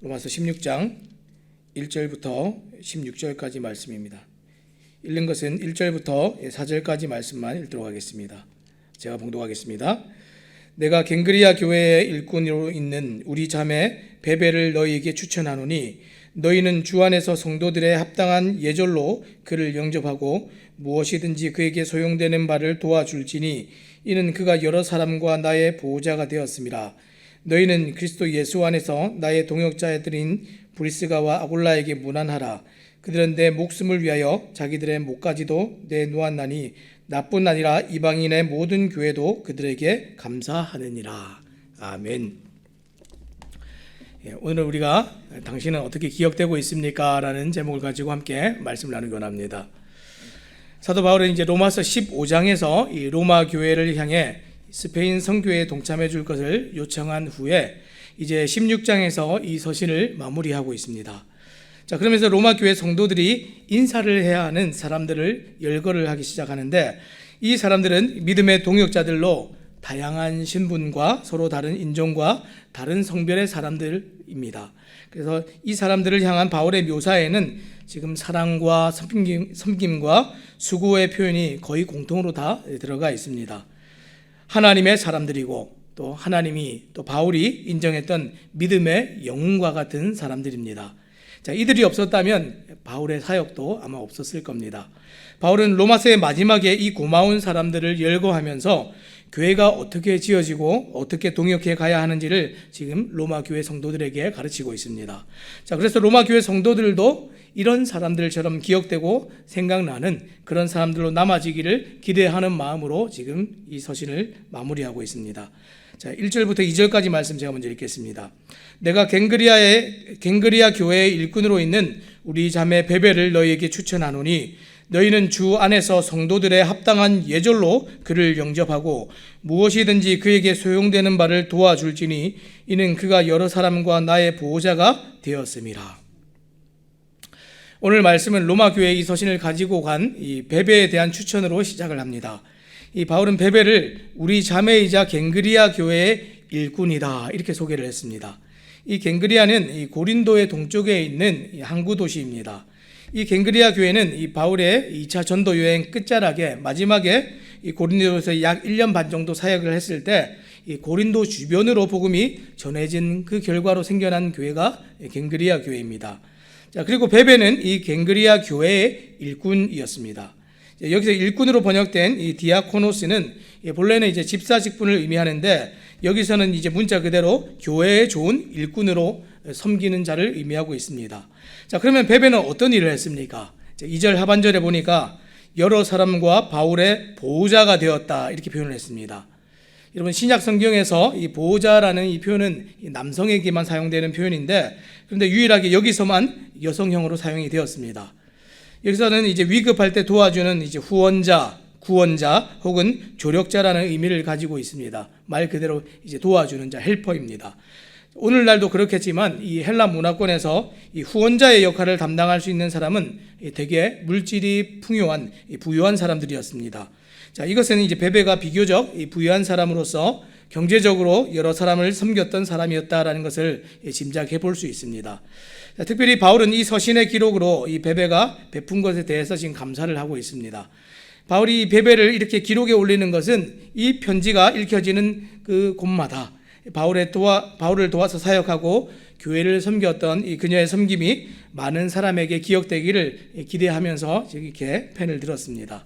로마서 16장 1절부터 16절까지 말씀입니다. 읽는 것은 1절부터 4절까지 말씀만 읽도록 하겠습니다. 제가 봉독하겠습니다. 내가 갱그리아 교회의 일꾼으로 있는 우리 자매 베베를 너희에게 추천하노니 너희는 주 안에서 성도들의 합당한 예절로 그를 영접하고 무엇이든지 그에게 소용되는 바를 도와줄지니 이는 그가 여러 사람과 나의 보호자가 되었습니다. 너희는 그리스도 예수 안에서 나의 동역자들인 브리스가와 아골라에게 무난하라. 그들은 내 목숨을 위하여 자기들의 목까지도 내놓았나니 나뿐 아니라 이방인의 모든 교회도 그들에게 감사하느니라. 아멘. 예, 오늘 우리가 당신은 어떻게 기억되고 있습니까? 라는 제목을 가지고 함께 말씀을 나누기 원합니다. 사도 바울은 이제 로마서 15장에서 이 로마 교회를 향해 스페인 선교에 동참해 줄 것을 요청한 후에 이제 16장에서 이 서신을 마무리하고 있습니다. 자, 그러면서 로마 교회 성도들이 인사를 해야 하는 사람들을 열거를 하기 시작하는데 이 사람들은 믿음의 동역자들로 다양한 신분과 서로 다른 인종과 다른 성별의 사람들입니다. 그래서 이 사람들을 향한 바울의 묘사에는 지금 사랑과 섬김, 섬김과 수고의 표현이 거의 공통으로 다 들어가 있습니다. 하나님의 사람들이고 또 하나님이 또 바울이 인정했던 믿음의 영웅과 같은 사람들입니다. 자, 이들이 없었다면 바울의 사역도 아마 없었을 겁니다. 바울은 로마서의 마지막에 이 고마운 사람들을 열거하면서 교회가 어떻게 지어지고 어떻게 동역해 가야 하는지를 지금 로마 교회 성도들에게 가르치고 있습니다. 자, 그래서 로마 교회 성도들도 이런 사람들처럼 기억되고 생각나는 그런 사람들로 남아지기를 기대하는 마음으로 지금 이 서신을 마무리하고 있습니다. 자, 1절부터 2절까지 말씀 제가 먼저 읽겠습니다. 내가 갱그리아의 갱그리아 교회의 일꾼으로 있는 우리 자매 베베를 너희에게 추천하노니 너희는 주 안에서 성도들의 합당한 예절로 그를 영접하고 무엇이든지 그에게 소용되는 바를 도와줄지니 이는 그가 여러 사람과 나의 보호자가 되었음이라. 오늘 말씀은 로마 교회의 이 서신을 가지고 간 이 베베에 대한 추천으로 시작을 합니다. 이 바울은 베베를 우리 자매이자 갱그리아 교회의 일꾼이다 이렇게 소개를 했습니다. 이 갱그리아는 이 고린도의 동쪽에 있는 항구 도시입니다. 이 갱그리아 교회는 이 바울의 2차 전도 여행 끝자락에 마지막에 이 고린도에서 약 1년 반 정도 사역을 했을 때 이 고린도 주변으로 복음이 전해진 그 결과로 생겨난 교회가 갱그리아 교회입니다. 자, 그리고 베베는 이 갱그리아 교회의 일꾼이었습니다. 여기서 일꾼으로 번역된 이 디아코노스는 본래는 이제 집사 직분을 의미하는데 여기서는 이제 문자 그대로 교회에 좋은 일꾼으로 섬기는 자를 의미하고 있습니다. 자, 그러면 베베는 어떤 일을 했습니까? 2절 하반절에 보니까 여러 사람과 바울의 보호자가 되었다 이렇게 표현을 했습니다. 여러분 신약 성경에서 이 보호자라는 이 표현은 남성에게만 사용되는 표현인데 그런데 유일하게 여기서만 여성형으로 사용이 되었습니다. 여기서는 이제 위급할 때 도와주는 이제 후원자, 구원자 혹은 조력자라는 의미를 가지고 있습니다. 말 그대로 이제 도와주는 자, 헬퍼입니다. 오늘날도 그렇겠지만 이 헬라 문화권에서 이 후원자의 역할을 담당할 수 있는 사람은 되게 물질이 풍요한 부유한 사람들이었습니다. 자, 이것은 이제 베베가 비교적 부유한 사람으로서 경제적으로 여러 사람을 섬겼던 사람이었다라는 것을 짐작해 볼 수 있습니다. 자, 특별히 바울은 이 서신의 기록으로 이 베베가 베푼 것에 대해서 지금 감사를 하고 있습니다. 바울이 베베를 이렇게 기록에 올리는 것은 이 편지가 읽혀지는 그 곳마다 바울의 도와 바울을 도와서 사역하고 교회를 섬겼던 이 그녀의 섬김이 많은 사람에게 기억되기를 기대하면서 이렇게 펜을 들었습니다.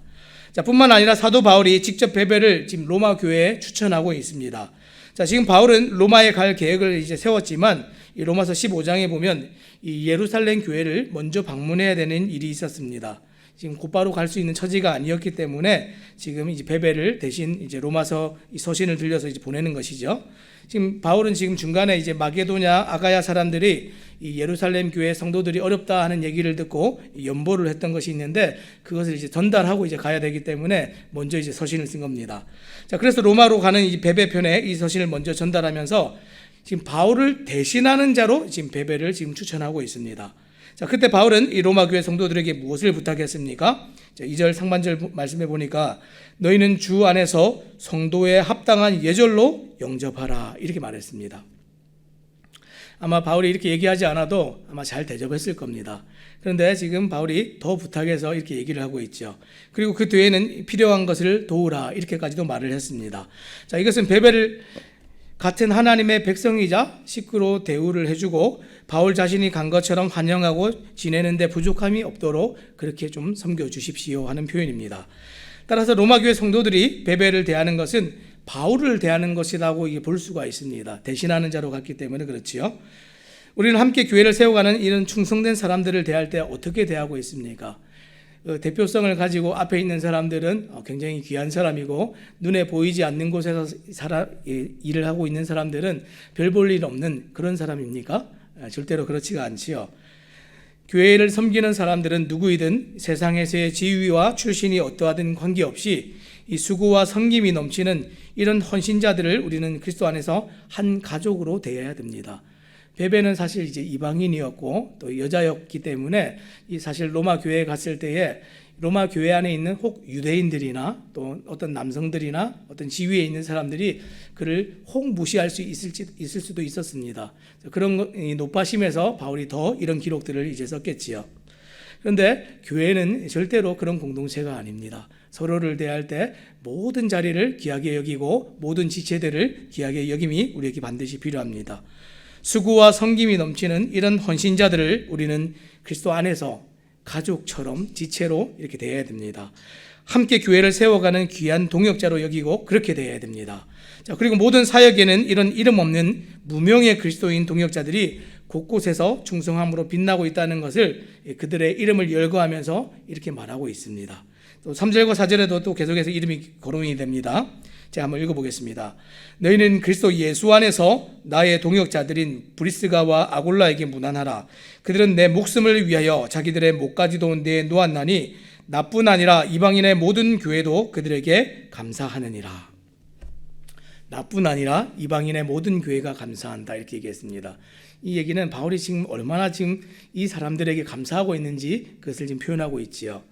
자, 뿐만 아니라 사도 바울이 직접 베베를 지금 로마 교회에 추천하고 있습니다. 자, 지금 바울은 로마에 갈 계획을 이제 세웠지만 이 로마서 15장에 보면 이 예루살렘 교회를 먼저 방문해야 되는 일이 있었습니다. 지금 곧바로 갈 수 있는 처지가 아니었기 때문에 지금 이제 베베를 대신 이제 로마서 이 서신을 들려서 이제 보내는 것이죠. 지금 바울은 지금 중간에 이제 마게도냐 아가야 사람들이 이 예루살렘 교회 성도들이 어렵다 하는 얘기를 듣고 연보를 했던 것이 있는데 그것을 이제 전달하고 이제 가야 되기 때문에 먼저 이제 서신을 쓴 겁니다. 자, 그래서 로마로 가는 이 베베 편에 이 서신을 먼저 전달하면서 지금 바울을 대신하는 자로 지금 베베를 지금 추천하고 있습니다. 자, 그때 바울은 이 로마 교회 성도들에게 무엇을 부탁했습니까? 자, 2절 상반절 말씀해 보니까 너희는 주 안에서 성도의 합당한 예절로 영접하라 이렇게 말했습니다. 아마 바울이 이렇게 얘기하지 않아도 아마 잘 대접했을 겁니다. 그런데 지금 바울이 더 부탁해서 이렇게 얘기를 하고 있죠. 그리고 그 뒤에는 필요한 것을 도우라 이렇게까지도 말을 했습니다. 자, 이것은 베벨을 같은 하나님의 백성이자 식구로 대우를 해주고 바울 자신이 간 것처럼 환영하고 지내는데 부족함이 없도록 그렇게 좀 섬겨 주십시오 하는 표현입니다. 따라서 로마 교회 성도들이 베벨을 대하는 것은 바울을 대하는 것이라고 볼 수가 있습니다. 대신하는 자로 갔기 때문에 그렇지요. 우리는 함께 교회를 세워가는 이런 충성된 사람들을 대할 때 어떻게 대하고 있습니까? 어, 대표성을 가지고 앞에 있는 사람들은 어, 굉장히 귀한 사람이고 눈에 보이지 않는 곳에서 살아, 예, 일을 하고 있는 사람들은 별 볼 일 없는 그런 사람입니까? 아, 절대로 그렇지가 않지요. 교회를 섬기는 사람들은 누구이든 세상에서의 지위와 출신이 어떠하든 관계없이 이 수고와 섬김이 넘치는 이런 헌신자들을 우리는 그리스도 안에서 한 가족으로 대해야 됩니다. 베베는 사실 이제 이방인이었고 또 여자였기 때문에 이 사실 로마 교회에 갔을 때에 로마 교회 안에 있는 혹 유대인들이나 또 어떤 남성들이나 어떤 지위에 있는 사람들이 그를 혹 무시할 수 있을지 있을 수도 있었습니다. 그런 높아심에서 바울이 더 이런 기록들을 이제 썼겠지요. 그런데 교회는 절대로 그런 공동체가 아닙니다. 서로를 대할 때 모든 자리를 귀하게 여기고 모든 지체들을 귀하게 여김이 우리에게 반드시 필요합니다. 수고와 섬김이 넘치는 이런 헌신자들을 우리는 그리스도 안에서 가족처럼 지체로 이렇게 대해야 됩니다. 함께 교회를 세워가는 귀한 동역자로 여기고 그렇게 대해야 됩니다. 자, 그리고 모든 사역에는 이런 이름 없는 무명의 그리스도인 동역자들이 곳곳에서 충성함으로 빛나고 있다는 것을 그들의 이름을 열거하면서 이렇게 말하고 있습니다. 또 3절과 4절에도 또 계속해서 이름이 거론이 됩니다. 제가 한번 읽어보겠습니다. 너희는 그리스도 예수 안에서 나의 동역자들인 브리스가와 아골라에게 무난하라. 그들은 내 목숨을 위하여 자기들의 목까지도 내에 놓았나니 나뿐 아니라 이방인의 모든 교회도 그들에게 감사하느니라. 나뿐 아니라 이방인의 모든 교회가 감사한다 이렇게 얘기했습니다. 이 얘기는 바울이 지금 얼마나 지금 이 사람들에게 감사하고 있는지 그것을 지금 표현하고 있지요.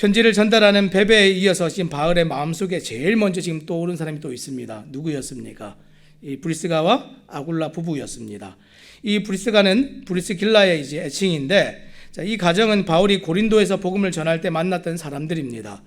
편지를 전달하는 베베에 이어서 지금 바울의 마음속에 제일 먼저 지금 떠오른 사람이 또 있습니다. 누구였습니까? 이 브리스가와 아굴라 부부였습니다. 이 브리스가는 브리스길라의 이제 애칭인데 자, 이 가정은 바울이 고린도에서 복음을 전할 때 만났던 사람들입니다.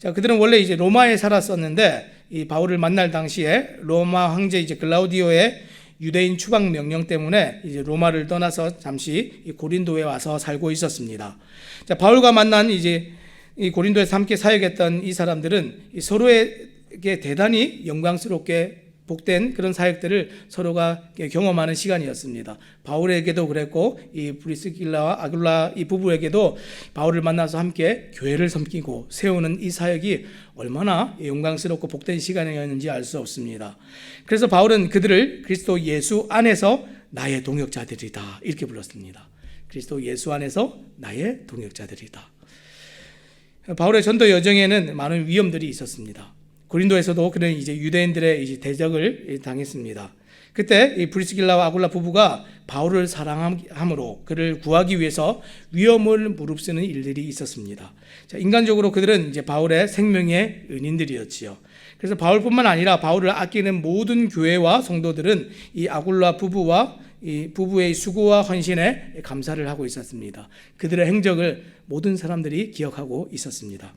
자, 그들은 원래 이제 로마에 살았었는데 이 바울을 만날 당시에 로마 황제 이제 글라우디오의 유대인 추방 명령 때문에 이제 로마를 떠나서 잠시 이 고린도에 와서 살고 있었습니다. 자, 바울과 만난 이제 이 고린도에서 함께 사역했던 이 사람들은 이 서로에게 대단히 영광스럽게 복된 그런 사역들을 서로가 경험하는 시간이었습니다. 바울에게도 그랬고 이 브리스길라와 아굴라 이 부부에게도 바울을 만나서 함께 교회를 섬기고 세우는 이 사역이 얼마나 영광스럽고 복된 시간이었는지 알 수 없습니다. 그래서 바울은 그들을 그리스도 예수 안에서 나의 동역자들이다 이렇게 불렀습니다. 그리스도 예수 안에서 나의 동역자들이다. 바울의 전도 여정에는 많은 위험들이 있었습니다. 고린도에서도 그는 이제 유대인들의 이제 대적을 당했습니다. 그때 이 브리스길라와 아굴라 부부가 바울을 사랑함으로 그를 구하기 위해서 위험을 무릅쓰는 일들이 있었습니다. 자, 인간적으로 그들은 이제 바울의 생명의 은인들이었지요. 그래서 바울뿐만 아니라 바울을 아끼는 모든 교회와 성도들은 이 아굴라 부부와 이 부부의 수고와 헌신에 감사를 하고 있었습니다. 그들의 행적을 모든 사람들이 기억하고 있었습니다.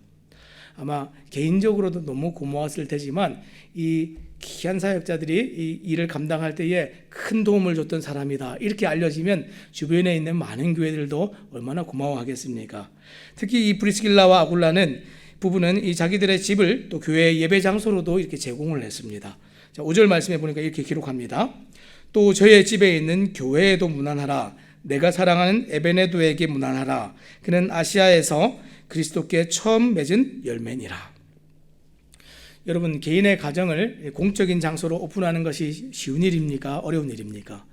아마 개인적으로도 너무 고마웠을 테지만 이 귀한 사역자들이 이 일을 감당할 때에 큰 도움을 줬던 사람이다 이렇게 알려지면 주변에 있는 많은 교회들도 얼마나 고마워하겠습니까? 특히 이 브리스길라와 아굴라는 부부는 이 자기들의 집을 또 교회 예배 장소로도 이렇게 제공을 했습니다. 자, 5절 말씀에 보니까 이렇게 기록합니다. 또 저의 집에 있는 교회에도 무난하라. 내가 사랑하는 에베네도에게 무난하라. 그는 아시아에서 그리스도께 처음 맺은 열매니라. 여러분 개인의 가정을 공적인 장소로 오픈하는 것이 쉬운 일입니까? 어려운 일입니까?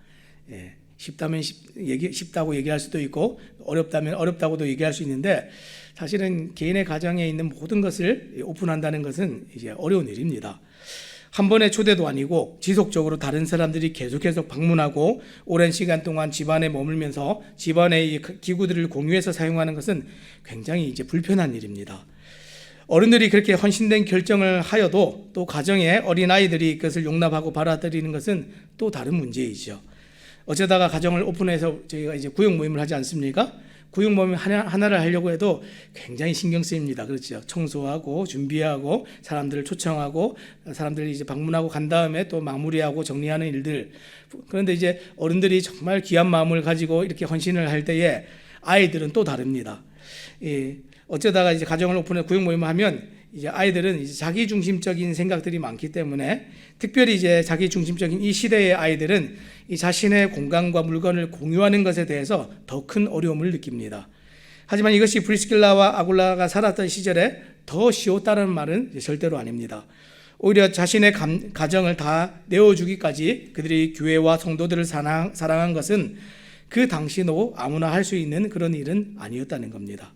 예, 쉽다면 쉽, 얘기, 쉽다고 얘기할 수도 있고 어렵다면 어렵다고도 얘기할 수 있는데 사실은 개인의 가정에 있는 모든 것을 오픈한다는 것은 이제 어려운 일입니다. 한 번의 초대도 아니고 지속적으로 다른 사람들이 계속해서 방문하고 오랜 시간 동안 집안에 머물면서 집안의 기구들을 공유해서 사용하는 것은 굉장히 이제 불편한 일입니다. 어른들이 그렇게 헌신된 결정을 하여도 또 가정의 어린 아이들이 그것을 용납하고 받아들이는 것은 또 다른 문제이죠. 어쩌다가 가정을 오픈해서 저희가 이제 구역 모임을 하지 않습니까? 구역 모임 하나, 하나를 하려고 해도 굉장히 신경 쓰입니다. 그렇죠. 청소하고 준비하고 사람들을 초청하고 사람들 이제 방문하고 간 다음에 또 마무리하고 정리하는 일들. 그런데 이제 어른들이 정말 귀한 마음을 가지고 이렇게 헌신을 할 때에 아이들은 또 다릅니다. 예, 어쩌다가 이제 가정을 오픈해 구역 모임을 하면 이제 아이들은 이제 자기 중심적인 생각들이 많기 때문에 특별히 이제 자기 중심적인 이 시대의 아이들은 이 자신의 공간과 물건을 공유하는 것에 대해서 더 큰 어려움을 느낍니다. 하지만 이것이 브리스킬라와 아굴라가 살았던 시절에 더 쉬웠다는 말은 절대로 아닙니다. 오히려 자신의 감, 가정을 다 내어주기까지 그들이 교회와 성도들을 사랑, 사랑한 것은 그 당시도 아무나 할 수 있는 그런 일은 아니었다는 겁니다.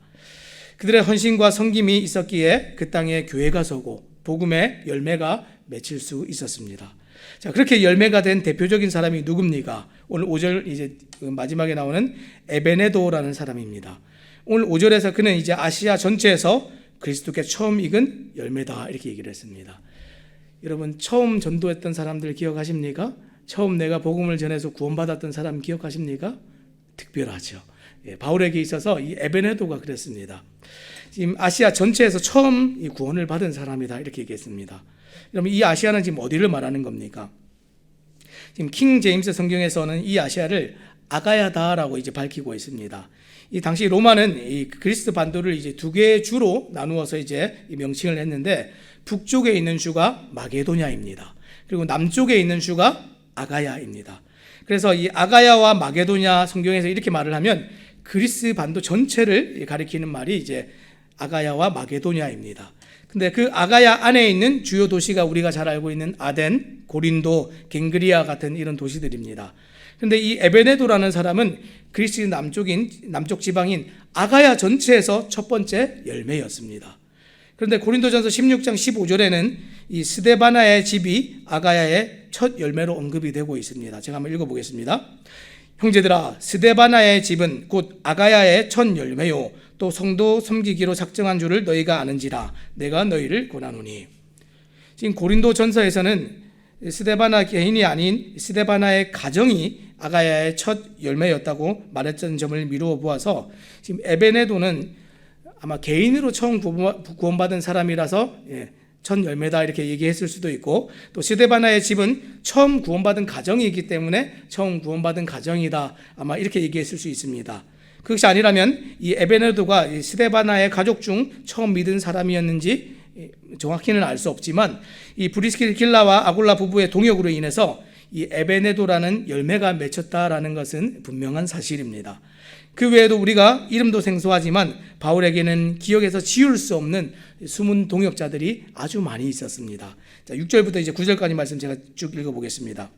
그들의 헌신과 섬김이 있었기에 그 땅에 교회가 서고 복음의 열매가 맺힐 수 있었습니다. 자, 그렇게 열매가 된 대표적인 사람이 누굽니까? 오늘 5절 이제 그 마지막에 나오는 에베네도라는 사람입니다. 오늘 5절에서 그는 이제 아시아 전체에서 그리스도께 처음 익은 열매다 이렇게 얘기를 했습니다. 여러분 처음 전도했던 사람들 기억하십니까? 처음 내가 복음을 전해서 구원받았던 사람 기억하십니까? 특별하죠. 예, 바울에게 있어서 이 에베네도가 그랬습니다. 지금 아시아 전체에서 처음 이 구원을 받은 사람이다 이렇게 얘기했습니다. 그러면 이 아시아는 지금 어디를 말하는 겁니까? 지금 킹 제임스 성경에서는 이 아시아를 아가야다라고 이제 밝히고 있습니다. 이 당시 로마는 이 그리스 반도를 이제 두 개의 주로 나누어서 이제 명칭을 했는데 북쪽에 있는 주가 마게도냐입니다. 그리고 남쪽에 있는 주가 아가야입니다. 그래서 이 아가야와 마게도냐 성경에서 이렇게 말을 하면 그리스 반도 전체를 가리키는 말이 이제 아가야와 마게도냐입니다. 근데 그 아가야 안에 있는 주요 도시가 우리가 잘 알고 있는 아덴, 고린도, 갱그리아 같은 이런 도시들입니다. 근데 이 에베네도라는 사람은 그리스 남쪽인 남쪽 지방인 아가야 전체에서 첫 번째 열매였습니다. 그런데 고린도전서 16장 15절에는 이 스데바나의 집이 아가야의 첫 열매로 언급이 되고 있습니다. 제가 한번 읽어보겠습니다. 형제들아 스데바나의 집은 곧 아가야의 첫 열매요. 또 성도 섬기기로 작정한 줄을 너희가 아는지라 내가 너희를 권하노니. 지금 고린도 전서에서는 스데바나 개인이 아닌 스데바나의 가정이 아가야의 첫 열매였다고 말했던 점을 미루어 보아서 지금 에베네도는 아마 개인으로 처음 구원받은 사람이라서 예, 첫 열매다 이렇게 얘기했을 수도 있고 또 스데바나의 집은 처음 구원받은 가정이기 때문에 처음 구원받은 가정이다 아마 이렇게 얘기했을 수 있습니다. 그것이 아니라면 이 에베네도가 스데바나의 가족 중 처음 믿은 사람이었는지 정확히는 알 수 없지만 이 브리스킬라와 아굴라 부부의 동역으로 인해서 이 에베네도라는 열매가 맺혔다라는 것은 분명한 사실입니다. 그 외에도 우리가 이름도 생소하지만 바울에게는 기억에서 지울 수 없는 숨은 동역자들이 아주 많이 있었습니다. 자, 6절부터 이제 9절까지 말씀 제가 쭉 읽어보겠습니다.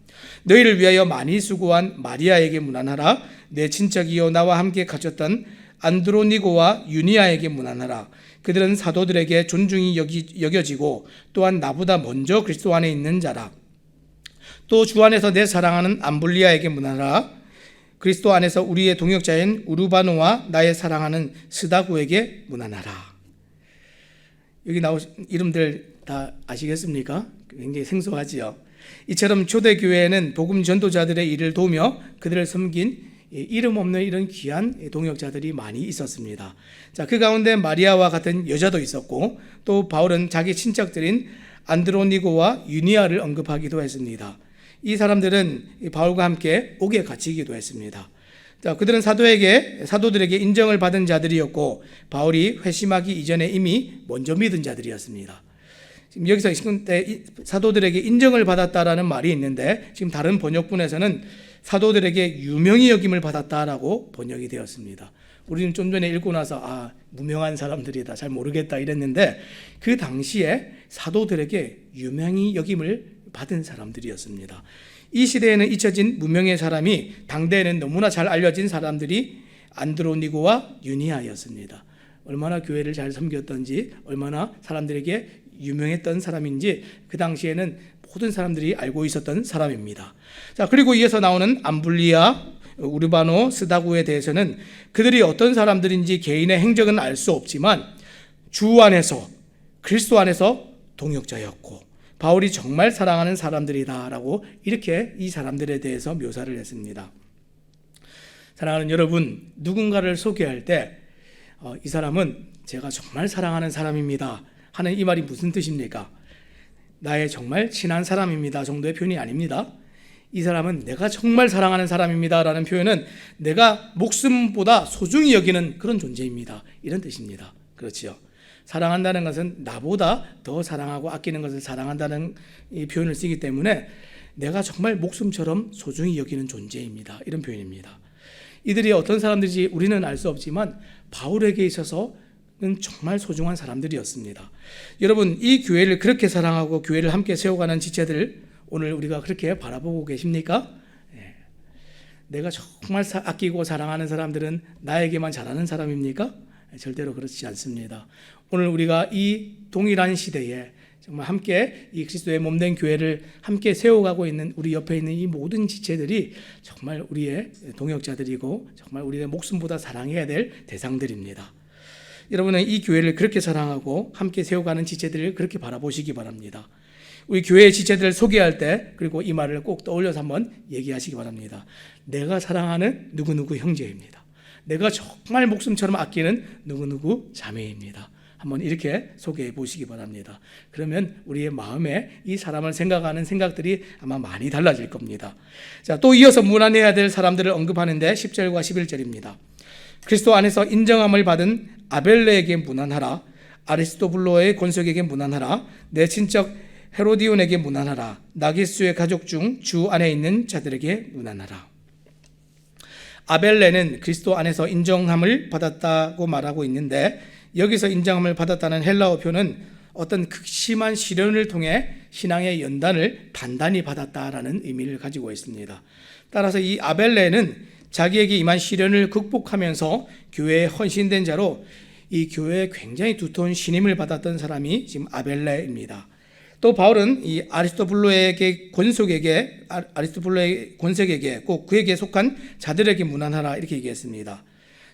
너희를 위하여 많이 수고한 마리아에게 문안하라. 내 친척이요 나와 함께 갇혔던 안드로니고와 유니아에게 문안하라. 그들은 사도들에게 존중이 여기, 여겨지고 또한 나보다 먼저 그리스도 안에 있는 자라. 또 주 안에서 내 사랑하는 암블리아에게 문하라. 그리스도 안에서 우리의 동역자인 우르바노와 나의 사랑하는 스다구에게 문안하라. 여기 나오신 이름들 다 아시겠습니까? 굉장히 생소하지요. 이처럼 초대 교회에는 복음 전도자들의 일을 도우며 그들을 섬긴 이름 없는 이런 귀한 동역자들이 많이 있었습니다. 자, 그 가운데 마리아와 같은 여자도 있었고 또 바울은 자기 친척들인 안드로니고와 유니아를 언급하기도 했습니다. 이 사람들은 바울과 함께 옥에 갇히기도 했습니다. 자, 그들은 사도에게 사도들에게 인정을 받은 자들이었고 바울이 회심하기 이전에 이미 먼저 믿은 자들이었습니다. 지금 여기서 사도들에게 인정을 받았다라는 말이 있는데 지금 다른 번역본에서는 사도들에게 유명히 여김을 받았다라고 번역이 되었습니다. 우리는 좀 전에 읽고 나서 아 무명한 사람들이다 잘 모르겠다 이랬는데 그 당시에 사도들에게 유명히 여김을 받은 사람들이었습니다. 이 시대에는 잊혀진 무명의 사람이 당대에는 너무나 잘 알려진 사람들이 안드로니고와 유니아였습니다. 얼마나 교회를 잘 섬겼던지 얼마나 사람들에게 유명했던 사람인지 그 당시에는 모든 사람들이 알고 있었던 사람입니다. 자, 그리고 이어서 나오는 암블리아, 우르바노, 스다구에 대해서는 그들이 어떤 사람들인지 개인의 행적은 알 수 없지만 주 안에서 그리스도 안에서 동역자였고 바울이 정말 사랑하는 사람들이다라고 이렇게 이 사람들에 대해서 묘사를 했습니다. 사랑하는 여러분, 누군가를 소개할 때, 어, 이 사람은 제가 정말 사랑하는 사람입니다. 하는 이 말이 무슨 뜻입니까? 나의 정말 친한 사람입니다. 정도의 표현이 아닙니다. 이 사람은 내가 정말 사랑하는 사람입니다. 라는 표현은 내가 목숨보다 소중히 여기는 그런 존재입니다. 이런 뜻입니다. 그렇지요. 사랑한다는 것은 나보다 더 사랑하고 아끼는 것을 사랑한다는 이 표현을 쓰기 때문에 내가 정말 목숨처럼 소중히 여기는 존재입니다. 이런 표현입니다. 이들이 어떤 사람들인지 우리는 알 수 없지만 바울에게 있어서는 정말 소중한 사람들이었습니다. 여러분, 이 교회를 그렇게 사랑하고 교회를 함께 세워가는 지체들 오늘 우리가 그렇게 바라보고 계십니까? 예. 내가 정말 사- 아끼고 사랑하는 사람들은 나에게만 잘하는 사람입니까? 예, 절대로 그렇지 않습니다. 오늘 우리가 이 동일한 시대에 정말 함께 이 그리스도의 몸된 교회를 함께 세워가고 있는 우리 옆에 있는 이 모든 지체들이 정말 우리의 동역자들이고 정말 우리의 목숨보다 사랑해야 될 대상들입니다. 여러분은 이 교회를 그렇게 사랑하고 함께 세워가는 지체들을 그렇게 바라보시기 바랍니다. 우리 교회의 지체들을 소개할 때 그리고 이 말을 꼭 떠올려서 한번 얘기하시기 바랍니다. 내가 사랑하는 누구누구 형제입니다. 내가 정말 목숨처럼 아끼는 누구누구 자매입니다. 한번 이렇게 소개해 보시기 바랍니다. 그러면 우리의 마음에 이 사람을 생각하는 생각들이 아마 많이 달라질 겁니다. 자, 또 이어서 무난해야 될 사람들을 언급하는데 10절과 11절입니다. 그리스도 안에서 인정함을 받은 아벨레에게 무난하라. 아리스토블로의 권속에게 무난하라. 내 친척 헤로디온에게 무난하라. 나기스의 가족 중 주 안에 있는 자들에게 무난하라. 아벨레는 그리스도 안에서 인정함을 받았다고 말하고 있는데 여기서 인정함을 받았다는 헬라어 표는 어떤 극심한 시련을 통해 신앙의 연단을 단단히 받았다라는 의미를 가지고 있습니다. 따라서 이 아벨레는 자기에게 임한 시련을 극복하면서 교회에 헌신된 자로 이 교회에 굉장히 두터운 신임을 받았던 사람이 지금 아벨레입니다. 또 바울은 이 아리스토블로에게 권속에게 아- 아리스토블로의 권색에게 꼭 그에게 속한 자들에게 무난하라 이렇게 얘기했습니다.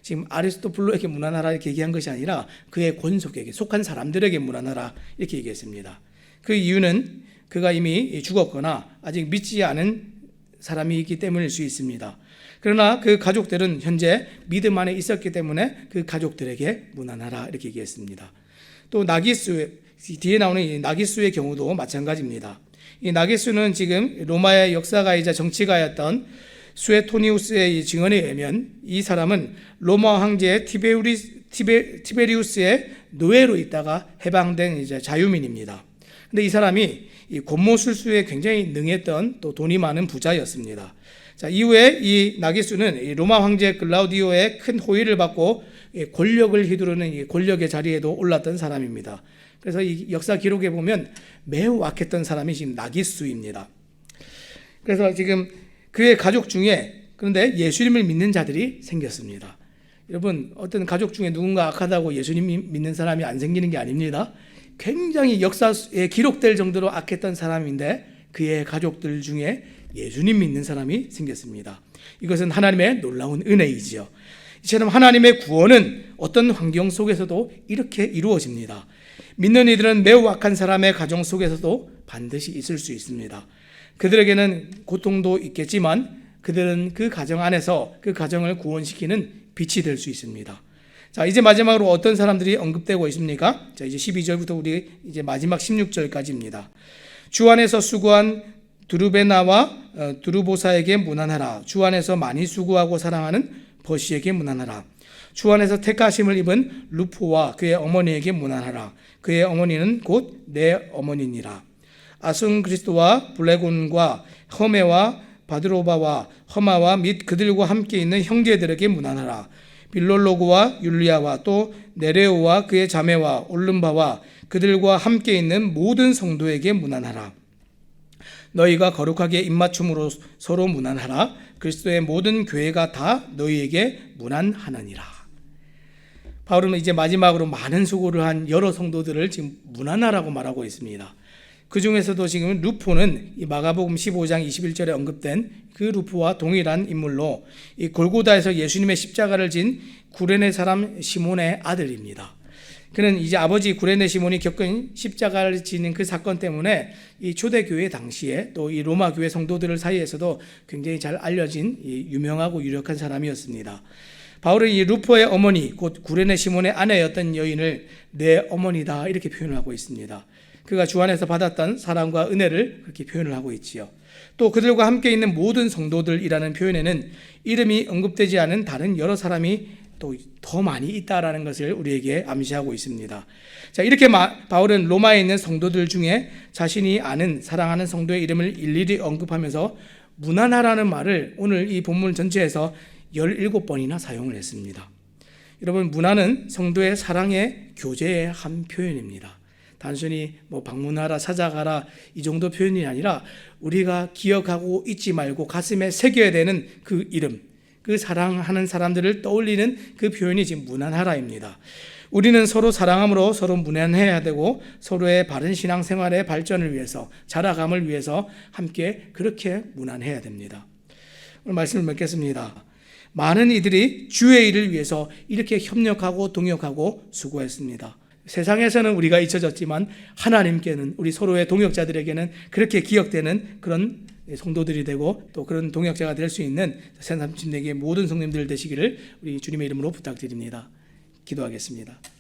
지금 아리스토블로에게 무난하라 이렇게 얘기한 것이 아니라 그의 권속에게 속한 사람들에게 무난하라 이렇게 얘기했습니다. 그 이유는 그가 이미 죽었거나 아직 믿지 않은 사람이 있기 때문일 수 있습니다. 그러나 그 가족들은 현재 믿음 안에 있었기 때문에 그 가족들에게 무난하라 이렇게 얘기했습니다. 또 나기스 뒤에 나오는 이 나기스의 경우도 마찬가지입니다. 이 나기스는 지금 로마의 역사가이자 정치가였던 수에토니우스의 이 증언에 의하면 이 사람은 로마 황제 티베우리, 티베, 티베리우스의 노예로 있다가 해방된 이제 자유민입니다. 근데 이 사람이 이 권모술수에 굉장히 능했던 또 돈이 많은 부자였습니다. 자, 이후에 이 나기수는 이 로마 황제 글라우디오의 큰 호의를 받고 이 권력을 휘두르는 이 권력의 자리에도 올랐던 사람입니다. 그래서 이 역사 기록에 보면 매우 악했던 사람이 지금 나기수입니다. 그래서 지금 그의 가족 중에 그런데 예수님을 믿는 자들이 생겼습니다. 여러분 어떤 가족 중에 누군가 악하다고 예수님 믿는 사람이 안 생기는 게 아닙니다. 굉장히 역사에 기록될 정도로 악했던 사람인데 그의 가족들 중에 예수님 믿는 사람이 생겼습니다. 이것은 하나님의 놀라운 은혜이지요. 이처럼 하나님의 구원은 어떤 환경 속에서도 이렇게 이루어집니다. 믿는 이들은 매우 악한 사람의 가정 속에서도 반드시 있을 수 있습니다. 그들에게는 고통도 있겠지만 그들은 그 가정 안에서 그 가정을 구원시키는 빛이 될 수 있습니다. 자, 이제 마지막으로 어떤 사람들이 언급되고 있습니까? 자, 이제 12절부터 우리 이제 마지막 16절까지입니다. 주 안에서 수고한 두루베나와 어, 두루보사에게 무난하라. 주 안에서 많이 수고하고 사랑하는 버시에게 무난하라. 주 안에서 택하심을 입은 루포와 그의 어머니에게 무난하라. 그의 어머니는 곧 내 어머니니라. 아순 그리스도와 블레곤과 허메와 바드로바와 허마와 및 그들과 함께 있는 형제들에게 무난하라. 빌롤로그와 율리아와 또 네레오와 그의 자매와 올름바와 그들과 함께 있는 모든 성도에게 무난하라. 너희가 거룩하게 입맞춤으로 서로 무난하라. 그리스도의 모든 교회가 다 너희에게 무난하느니라. 바울은 이제 마지막으로 많은 수고를 한 여러 성도들을 지금 무난하라고 말하고 있습니다. 그 중에서도 지금 루포는 이 마가복음 15장 21절에 언급된 그 루포와 동일한 인물로 이 골고다에서 예수님의 십자가를 진 구레네 사람 시몬의 아들입니다. 그는 이제 아버지 구레네 시몬이 겪은 십자가를 지는 그 사건 때문에 이 초대교회 당시에 또 이 로마 교회 성도들 사이에서도 굉장히 잘 알려진 이 유명하고 유력한 사람이었습니다. 바울은 이 루포의 어머니 곧 구레네 시몬의 아내였던 여인을 내 어머니다 이렇게 표현을 하고 있습니다. 그가 주 안에서 받았던 사랑과 은혜를 그렇게 표현을 하고 있지요. 또 그들과 함께 있는 모든 성도들이라는 표현에는 이름이 언급되지 않은 다른 여러 사람이 또 더 많이 있다라는 것을 우리에게 암시하고 있습니다. 자, 이렇게 마- 바울은 로마에 있는 성도들 중에 자신이 아는 사랑하는 성도의 이름을 일일이 언급하면서 무난하라는 말을 오늘 이 본문 전체에서 17번이나 사용을 했습니다. 여러분, 문화는 성도의 사랑의 교제의 한 표현입니다. 단순히 뭐 방문하라, 찾아가라 이 정도 표현이 아니라 우리가 기억하고 잊지 말고 가슴에 새겨야 되는 그 이름, 그 사랑하는 사람들을 떠올리는 그 표현이 지금 무난하라입니다. 우리는 서로 사랑함으로 서로 무난해야 되고 서로의 바른 신앙 생활의 발전을 위해서 자라감을 위해서 함께 그렇게 무난해야 됩니다. 오늘 말씀을 맺겠습니다. 많은 이들이 주의 일을 위해서 이렇게 협력하고 동역하고 수고했습니다. 세상에서는 우리가 잊혀졌지만 하나님께는 우리 서로의 동역자들에게는 그렇게 기억되는 그런 성도들이 되고 또 그런 동역자가 될 수 있는 새삼침내기 모든 성님들 되시기를 우리 주님의 이름으로 부탁드립니다. 기도하겠습니다.